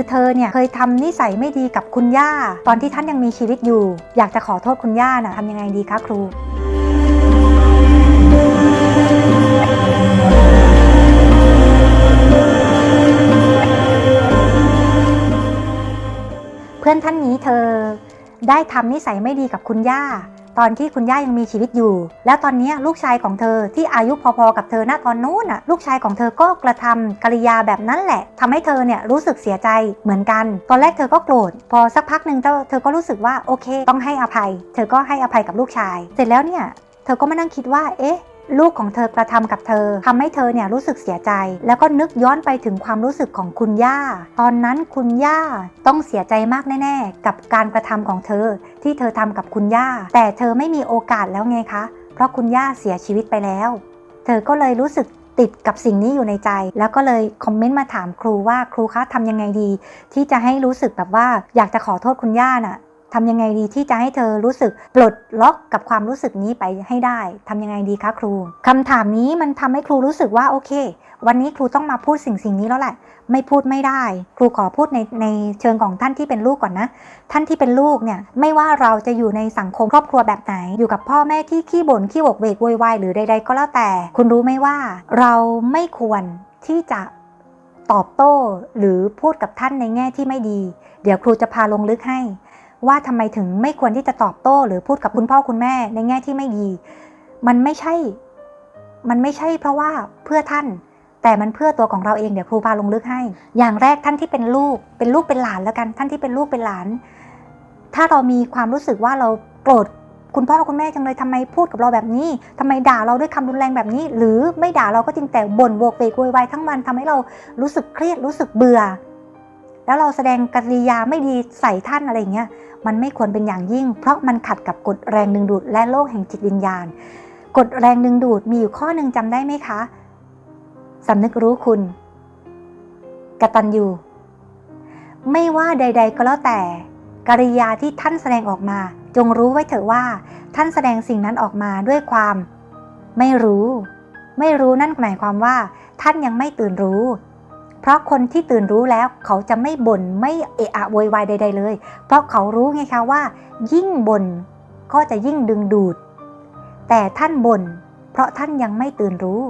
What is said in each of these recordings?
คือเธอเนี่ยเคยทำนิสัยไม่ดีกับคุณย่า ตอนที่ท่านยังมีชีวิตอยู่ อยากจะขอโทษคุณย่านะทำยังไงดีคะครูเพื่อนท่านนี้เธอได้ทำนิสัยไม่ดีกับคุณย่า ตอนที่คุณย่ายังมีชีวิตอยู่ แล้วตอนนี้ลูกชายของเธอที่อายุพอๆกับเธอณตอนนู้นน่ะลูกชายของเธอก็กระทำกริยาแบบนั้นแหละทำให้เธอเนี่ยรู้สึกเสียใจเหมือนกัน ตอนแรกเธอก็โกรธพอสักพักหนึ่งเธอเธอก็รู้สึกว่าโอเค ต้องให้อภัย เธอก็ให้อภัยกับลูกชาย เสร็จแล้วเนี่ยเธอก็มานั่งคิดว่าเอ๊ะ ลูกของเธอกระทำกับเธอทำให้เธอเนี่ยรู้สึกเสียใจ แล้วก็นึกย้อนไปถึงความรู้สึกของคุณย่า ตอนนั้นคุณย่าต้องเสียใจมากแน่ ๆ กับการกระทำของเธอ ที่เธอทำกับคุณย่า แต่เธอไม่มีโอกาสแล้วไงคะ เพราะคุณย่าเสียชีวิตไปแล้ว เธอก็เลยรู้สึกติดกับสิ่งนี้อยู่ในใจ แล้วก็เลยคอมเมนต์มาถามครูว่าครูคะทำยังไงดี ที่จะให้รู้สึกแบบว่าอยากจะขอโทษคุณย่าน่ะ ทำยังไงดีที่จะให้เธอรู้สึกปลดล็อกกับความรู้สึกนี้ไปให้ได้ทำยังไงดีคะครูคำถามนี้มันทำให้ครูรู้สึกว่าโอเค วันนี้ครูต้องมาพูดสิ่งสิ่งนี้แล้วแหละ ไม่พูดไม่ได้ ครูขอพูดในในเชิงของท่านที่เป็นลูกก่อนนะ ท่านที่เป็นลูกเนี่ยไม่ว่าเราจะอยู่ในสังคมครอบครัวแบบไหน อยู่กับพ่อแม่ที่ขี้บ่นขี้บกเวกโวยวายหรือใด ๆ ก็แล้วแต่ คุณรู้ไหมว่า เราไม่ควรที่จะตอบโต้ หรือพูดกับท่านในแง่ที่ไม่ดี เดี๋ยวครูจะพาลงลึกให้ ว่าทำไมถึงไม่ควรที่จะตอบโต้ หรือพูดกับคุณพ่อคุณแม่ในแง่ที่ไม่ดี มันไม่ใช่ มันไม่ใช่เพราะว่าเพื่อท่าน แต่มันเพื่อตัวของเราเองเดี๋ยวครูพาลงลึกให้ อย่างแรกท่านที่เป็นลูก เป็นลูกเป็นหลานแล้วกัน ท่านที่เป็นลูกเป็นหลาน ถ้าเรามีความรู้สึกว่าเราโกรธคุณพ่อคุณแม่จังเลยทำไมพูดกับเราแบบนี้ทำไมด่าเราด้วยคำรุนแรงแบบนี้ หรือไม่ด่าเราก็จริงแต่บ่นโวกเวกโวยวายทั้งวันทำให้เรารู้สึกเครียดรู้สึกเบื่อ แล้วเราแสดงกริยาไม่ดีใส่ท่านอะไรอย่างเงี้ย มันไม่ควรเป็นอย่างยิ่ง เพราะมันขัดกับกฎแรงดึงดูดและโลกแห่งจิตวิญญาณ กฎแรงดึงดูดมีอยู่ข้อหนึ่งจำได้ไหมคะสำนึกรู้คุณกตัญญูไม่ว่าใด ๆ ก็แล้วแต่ กริยาที่ท่านแสดงออกมา จงรู้ไว้เถอะว่า ท่านแสดงสิ่งนั้นออกมาด้วยความ ไม่รู้ ไม่รู้นั่นหมายความว่า ท่านยังไม่ตื่นรู้ เพราะคนที่ตื่นรู้แล้วเขาจะไม่บน่นไม่เอะอะโวยวายใด ๆ เลย เพราะเขารู้ไงคะว่า ยิ่งบ่นก็จะยิ่งดึงดูด แต่ท่านบน่นเพราะท่านยังไม่ตื่นรู้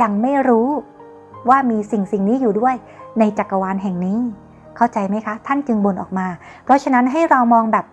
ยังไม่รู้ว่ามีสิ่งสิ่งนี้อยู่ด้วยในจักรวาลแห่งนี้ เข้าใจไหมคะ ท่านจึงบ่นออกมา เพราะฉะนั้นให้เรามองแบบ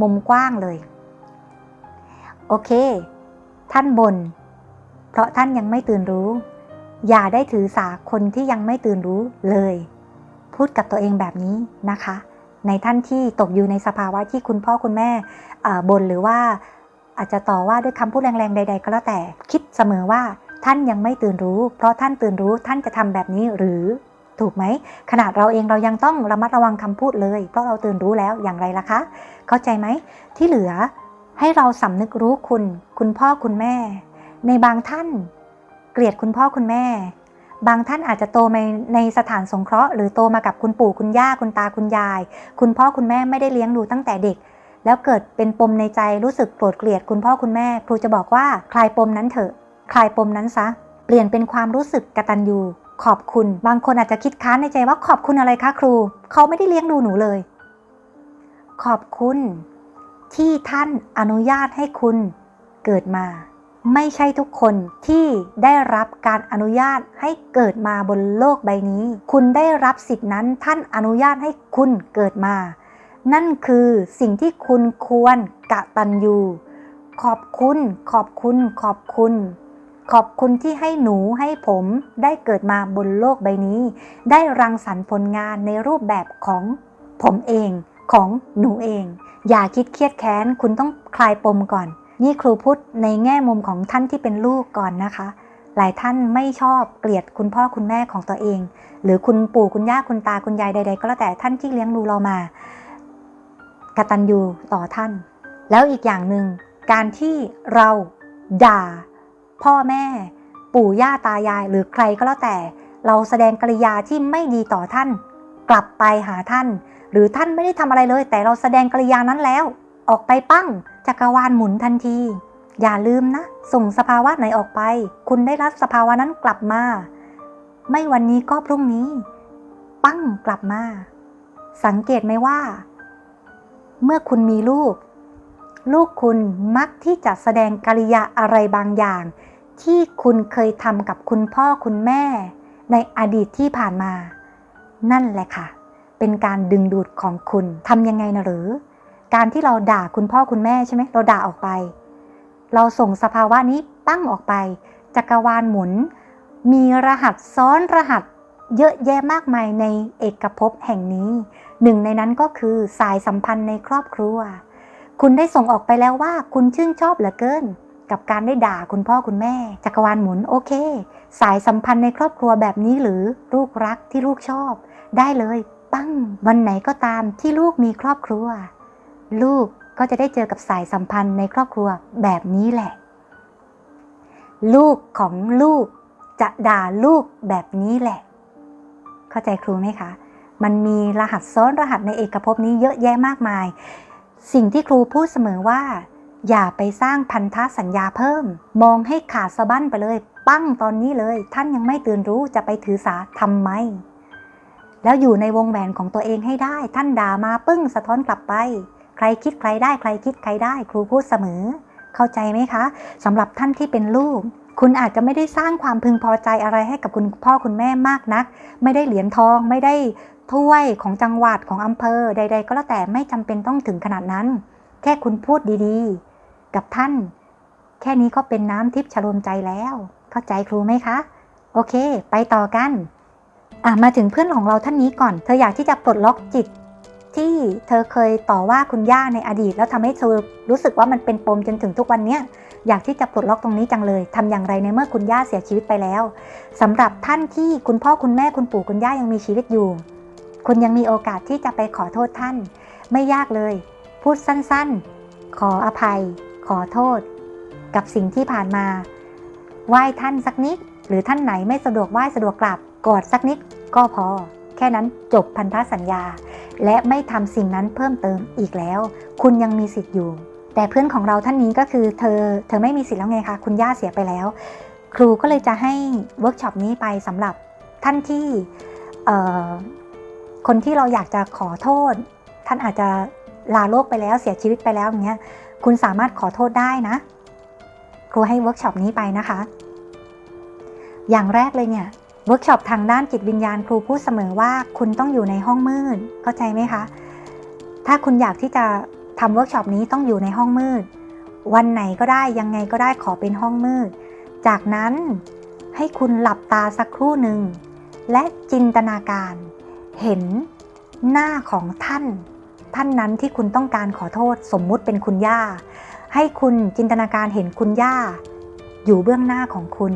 มุมกว้างเลย โอเค ท่านบน่นเพราะท่านยังไม่ตื่นรู้ อย่าได้ถือสาคนที่ยังไม่ตื่นรู้เลย พูดกับตัวเองแบบนี้นะคะ ในท่านที่ตกอยู่ในสภาวะที่คุณพ่อคุณแม่บ่นหรือว่าอาจจะต่อว่าด้วยคำพูดแรงๆใด ๆ ก็แล้วแต่ คิดเสมอว่าท่านยังไม่ตื่นรู้ เพราะท่านตื่นรู้ท่านจะทำแบบนี้หรือถูกไหม ขนาดเราเองเรายังต้องระมัดระวังคำพูดเลย เพราะเราตื่นรู้แล้วอย่างไรล่ะคะ เข้าใจไหม ที่เหลือให้เราสำนึกรู้คุณ คุณพ่อคุณแม่ ในบางท่าน เกลียดคุณพ่อคุณแม่ บางท่านอาจจะโตมาในสถานสงเคราะห์หรือโตมากับคุณปู่คุณย่าคุณตาคุณยาย คุณพ่อคุณแม่ไม่ได้เลี้ยงดูตั้งแต่เด็ก แล้วเกิดเป็นปมในใจรู้สึกโกรธเกลียดคุณพ่อคุณแม่ ครูจะบอกว่าคลายปมนั้นเถอะ คลายปมนั้นซะ เปลี่ยนเป็นความรู้สึกกตัญญูขอบคุณ บางคนอาจจะคิดค้านในใจว่าขอบคุณอะไรคะครู เขาไม่ได้เลี้ยงดูหนูเลย ขอบคุณ ที่ท่านอนุญาตให้คุณเกิดมา ไม่ใช่ทุกคนที่ได้รับการอนุญาตให้เกิดมาบนโลกใบนี้ คุณได้รับสิทธินั้นท่านอนุญาตให้คุณเกิดมา นั่นคือสิ่งที่คุณควรกะตัญญูขอบคุณ ขอบคุณ ขอบคุณ ขอบคุณที่ให้หนูให้ผมได้เกิดมาบนโลกใบนี้ ได้รังสรรค์ผลงานในรูปแบบของผมเองของหนูเอง อย่าคิดเครียดแค้น คุณต้องคลายปมก่อน นี่ครูพูดในแง่มุมของท่านที่เป็นลูกก่อนนะคะ หลายท่านไม่ชอบเกลียดคุณพ่อคุณแม่ของตัวเอง หรือคุณปู่คุณย่าคุณตาคุณยายใด ๆ ก็แล้วแต่ท่านที่เลี้ยงดูเรามากตัญญูต่อท่าน แล้วอีกอย่างหนึ่งการที่เราด่า พ่อแม่ ปู่ย่าตายาย หรือใครก็แล้วแต่ เราแสดงกริยาที่ไม่ดีต่อท่าน กลับไปหาท่าน หรือท่านไม่ได้ทำอะไรเลย แต่เราแสดงกริยานั้นแล้ว ออกไปปั้ง จักรวาลหมุนทันที อย่าลืมนะ ส่งสภาวะไหนออกไป คุณได้รับสภาวะนั้นกลับมา ไม่วันนี้ก็พรุ่งนี้ ปั้งกลับมา สังเกตไหมว่า เมื่อคุณมีลูก ลูกคุณมักที่จะแสดงกิริยาอะไรบางอย่าง ที่คุณเคยทำกับคุณพ่อคุณแม่ ในอดีตที่ผ่านมา นั่นแหละค่ะ เป็นการดึงดูดของคุณทำยังไงนะหรือ การที่เราด่าคุณพ่อคุณแม่ใช่ไหมเราด่าออกไป เราส่งสภาวะนี้ปั้งออกไป จักรวาลหมุน มีรหัสซ้อนรหัสเยอะแยะมากมายในเอกภพแห่งนี้ หนึ่งในนั้นก็คือสายสัมพันธ์ในครอบครัว คุณได้ส่งออกไปแล้วว่าคุณชื่นชอบเหลือเกิน กับการได้ด่าคุณพ่อคุณแม่ จักรวาลหมุนโอเค สายสัมพันธ์ในครอบครัวแบบนี้หรือลูกรักที่ลูกชอบ ได้เลยปั้งวันไหนก็ตามที่ลูกมีครอบครัว ลูกก็จะได้เจอกับสายสัมพันธ์ในครอบครัวแบบนี้แหละ ลูกของลูกจะด่าลูกแบบนี้แหละ เข้าใจครูไหมคะ มันมีรหัสซ้อนรหัสในเอกภพนี้เยอะแยะมากมาย สิ่งที่ครูพูดเสมอว่า อย่าไปสร้างพันธสัญญาเพิ่ม มองให้ขาดสะบั้นไปเลย ปั้งตอนนี้เลย ท่านยังไม่ตื่นรู้จะไปถือสาทำไม แล้วอยู่ในวงแหวนของตัวเองให้ได้ ท่านด่ามาปึ้งสะท้อนกลับไป ใครคิดใครได้ใครคิดใครได้ ครูพูดเสมอ เข้าใจไหมคะสำหรับท่านที่เป็นลูก คุณอาจจะไม่ได้สร้างความพึงพอใจอะไรให้กับคุณพ่อคุณแม่มากนัก ไม่ได้เหรียญทองไม่ได้ถ้วยของจังหวัดของอำเภอใด ๆ ก็แล้วแต่ไม่จำเป็นต้องถึงขนาดนั้น แค่คุณพูดดีๆ กับท่าน แค่นี้ก็เป็นน้ำทิพย์ชโลมใจแล้ว เข้าใจครูไหมคะ โอเค ไปต่อกัน อะมาถึงเพื่อนของเราท่านนี้ก่อน เธออยากที่จะปลดล็อกจิต ที่เธอเคยต่อว่าคุณย่าในอดีต แล้วทำให้เธอรู้สึกว่ามันเป็นปมจนถึงทุกวันเนี้ยอยากที่จะปลดล็อกตรงนี้จังเลยทำอย่างไรในเมื่อคุณย่าเสียชีวิตไปแล้วสำหรับท่านที่คุณพ่อคุณแม่คุณปู่คุณย่ายังมีชีวิตอยู่ คุณยังมีโอกาสที่จะไปขอโทษท่าน ไม่ยากเลย พูดสั้นๆ ขออภัย ขอโทษ กับสิ่งที่ผ่านมาไหว้ท่านสักนิด หรือท่านไหนไม่สะดวกไหว้สะดวกกลับกอดสักนิดก็พอ แค่นั้นจบพันธสัญญา และไม่ทำสิ่งนั้นเพิ่มเติมอีกแล้ว คุณยังมีสิทธิ์อยู่ แต่เพื่อนของเราท่านนี้ก็คือเธอเธอไม่มีสิทธิ์แล้วไงคะคุณย่าเสียไปแล้ว ครูก็เลยจะให้เวิร์กช็อปนี้ไปสำหรับท่านที่คนที่เราอยากจะขอโทษ ท่านอาจจะลาโลกไปแล้วเสียชีวิตไปแล้วอย่างเงี้ยคุณสามารถขอโทษได้นะ ครูให้เวิร์กช็อปนี้ไปนะคะ อย่างแรกเลยเนี่ย เวิร์กช็อปทางด้านจิตวิญญาณครูพูดเสมอว่าคุณต้องอยู่ในห้องมืดเข้าใจไหมคะ ถ้าคุณอยากที่จะทำเวิร์กช็อปนี้ต้องอยู่ในห้องมืด วันไหนก็ได้ยังไงก็ได้ขอเป็นห้องมืด จากนั้นให้คุณหลับตาสักครู่หนึ่ง และจินตนาการ เห็นหน้าของท่าน ท่านนั้นที่คุณต้องการขอโทษสมมุติเป็นคุณย่า ให้คุณจินตนาการเห็นคุณย่า อยู่เบื้องหน้าของคุณ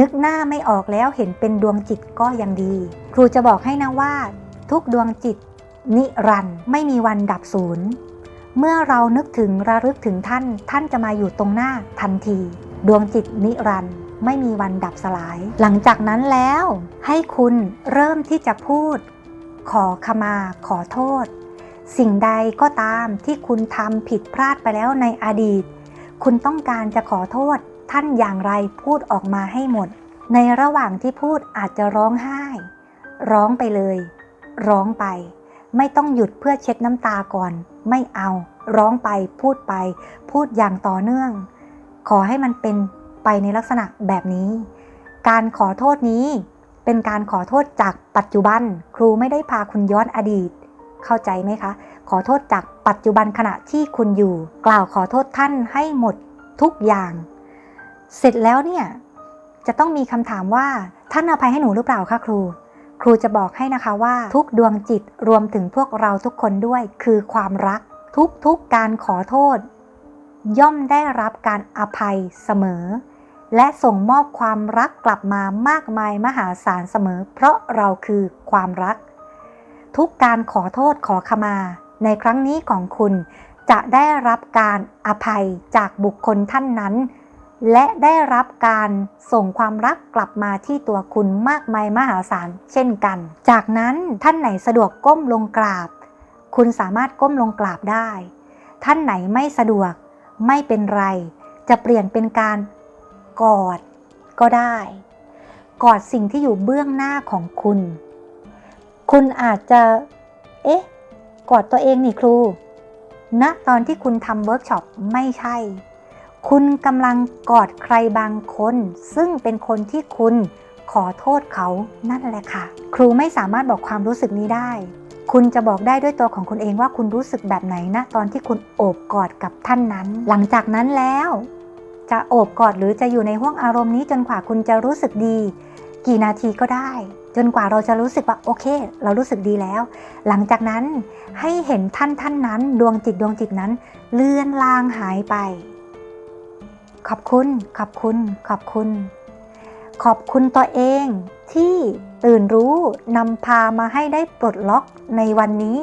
นึกหน้าไม่ออกแล้วเห็นเป็นดวงจิตก็ยังดี ครูจะบอกให้นะว่า ทุกดวงจิต นิรันด์ไม่มีวันดับศูนย์เมื่อเรานึกถึงระลึกถึงท่าน ท่านจะมาอยู่ตรงหน้าทันที ดวงจิตนิรันด์ไม่มีวันดับสลาย หลังจากนั้นแล้วให้คุณเริ่มที่จะพูด ขอขมาขอโทษ สิ่งใดก็ตามที่คุณทำผิดพลาดไปแล้วในอดีต คุณต้องการจะขอโทษ ท่านอย่างไรพูดออกมาให้หมด ในระหว่างที่พูดอาจจะร้องไห้ ร้องไปเลย ร้องไป ไม่ต้องหยุดเพื่อเช็ดน้ำตาก่อน ไม่เอา ร้องไปพูดไป พูดอย่างต่อเนื่อง ขอให้มันเป็นไปในลักษณะแบบนี้ การขอโทษนี้ เป็นการขอโทษจากปัจจุบัน ครูไม่ได้พาคุณย้อนอดีต เข้าใจไหมคะ ขอโทษจากปัจจุบันขณะที่คุณอยู่ กล่าวขอโทษท่านให้หมดทุกอย่าง เสร็จแล้วเนี่ยจะต้องมีคำถามว่าท่านอภัยให้หนูหรือเปล่าคะครู ครูจะบอกให้นะคะว่าทุกดวงจิตรวมถึงพวกเราทุกคนด้วยคือความรัก ทุกๆการขอโทษ ย่อมได้รับการอภัยเสมอ และส่งมอบความรักกลับมามากมายมหาศาลเสมอ เพราะเราคือความรัก ทุกการขอโทษขอขมา ในครั้งนี้ของคุณ จะได้รับการอภัยจากบุคคลท่านนั้น และได้รับการส่งความรักกลับมาที่ตัวคุณมากมายมหาศาลเช่นกัน จากนั้นท่านไหนสะดวกก้มลงกราบ คุณสามารถก้มลงกราบได้ ท่านไหนไม่สะดวกไม่เป็นไร จะเปลี่ยนเป็นการกอดก็ได้ กอดสิ่งที่อยู่เบื้องหน้าของคุณ คุณอาจจะ เอ๊ะ กอดตัวเองนี่ครูณตอนที่คุณทำเวิร์กช็อปไม่ใช่ คุณกำลังกอดใครบางคน ซึ่งเป็นคนที่คุณขอโทษเขานั่นแหละค่ะ ครูไม่สามารถบอกความรู้สึกนี้ได้ คุณจะบอกได้ด้วยตัวของคุณเองว่าคุณรู้สึกแบบไหนนะตอนที่คุณโอบกอดกับท่านนั้น หลังจากนั้นแล้ว จะโอบกอดหรือจะอยู่ในห้วงอารมณ์นี้จนกว่าคุณจะรู้สึกดี กี่นาทีก็ได้ จนกว่าเราจะรู้สึกว่าโอเค เรารู้สึกดีแล้ว หลังจากนั้นให้เห็นท่านท่านนั้น ดวงจิตดวงจิตนั้น เลือนลางหายไป ขอบคุณ ขอบคุณ ขอบคุณ ขอบคุณตัวเองที่ตื่นรู้นำพามาให้ได้ปลดล็อกในวันนี้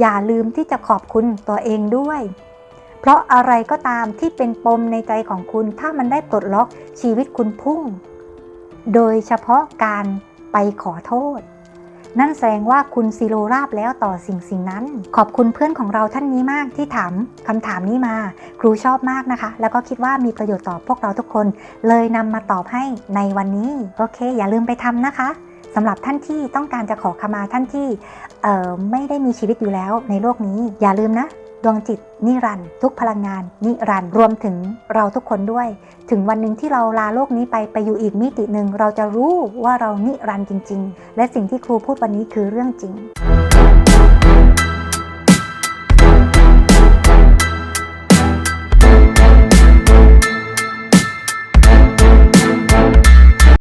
อย่าลืมที่จะขอบคุณตัวเองด้วย เพราะอะไรก็ตามที่เป็นปมในใจของคุณ ถ้ามันได้ปลดล็อกชีวิตคุณพุ่ง โดยเฉพาะการไปขอโทษ นั่นแสดงว่าคุณซีโรราบแล้วต่อสิ่งสิ่งนั้น ขอบคุณเพื่อนของเราท่านนี้มากที่ถามคำถามนี้มา ครูชอบมากนะคะ แล้วก็คิดว่ามีประโยชน์ต่อพวกเราทุกคน เลยนำมาตอบให้ในวันนี้ โอเค อย่าลืมไปทำนะคะสำหรับท่านที่ต้องการจะขอขมาท่านที่ไม่ได้มีชีวิตอยู่แล้วในโลกนี้ อย่าลืมนะ ดวงจิตนิรันด์ทุกพลังงาน นิรันดร์รวมถึงเราทุกคนด้วย ถึงวันหนึ่งที่เราลาโลกนี้ไปไปอยู่อีกมิติหนึ่งเราจะรู้ว่าเรานิรันด์จริง ๆ และสิ่งที่ครูพูดวันนี้คือเรื่องจริง